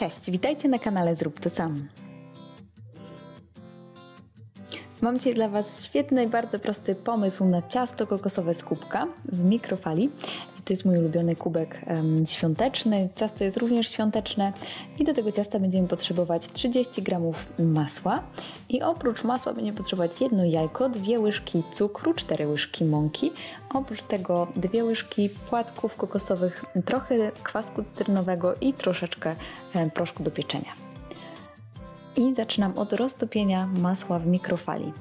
Cześć, witajcie na kanale Zrób to sam. Mam dzisiaj dla Was świetny i bardzo prosty pomysł na ciasto kokosowe z kubka z mikrofali. To jest mój ulubiony kubek um, świąteczny. Ciasto jest również świąteczne i do tego ciasta będziemy potrzebować 30 g masła i oprócz masła będziemy potrzebować jedno jajko, dwie łyżki cukru, cztery łyżki mąki, oprócz tego dwie łyżki płatków kokosowych, trochę kwasku cytrynowego i troszeczkę proszku do pieczenia. I zaczynam od roztopienia masła w mikrofali.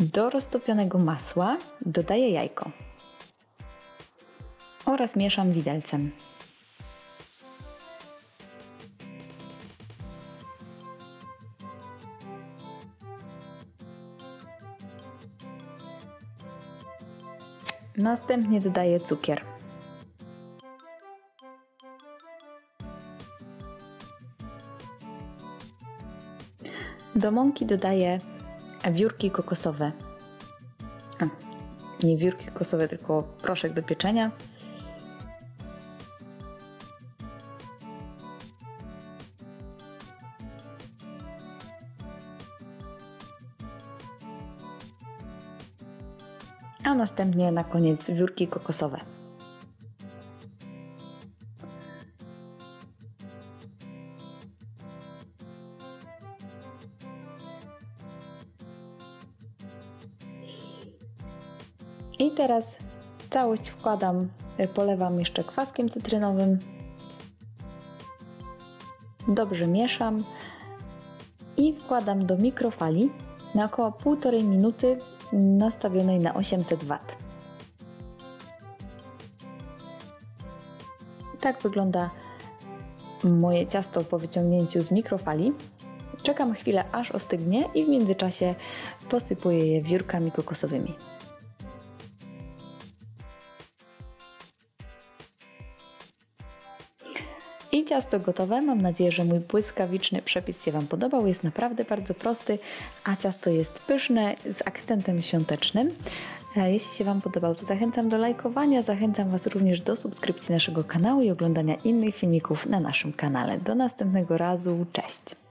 Do roztopionego masła dodaję jajko oraz mieszam widelcem. Następnie dodaję cukier. Do mąki dodaję wiórki kokosowe. A, nie wiórki kokosowe, tylko proszek do pieczenia. A następnie na koniec wiórki kokosowe. I teraz całość wkładam, y, polewam jeszcze kwaskiem cytrynowym. Dobrze mieszam i wkładam do mikrofali na około 1,5 minuty nastawionej na 800 W. Tak wygląda moje ciasto po wyciągnięciu z mikrofali. Czekam chwilę aż ostygnie i w międzyczasie posypuję je wiórkami kokosowymi. I ciasto gotowe. Mam nadzieję, że mój błyskawiczny przepis się Wam podobał. Jest naprawdę bardzo prosty, a ciasto jest pyszne z akcentem świątecznym. E, jeśli się Wam podobał, to zachęcam do lajkowania, zachęcam Was również do subskrypcji naszego kanału i oglądania innych filmików na naszym kanale. Do następnego razu, cześć!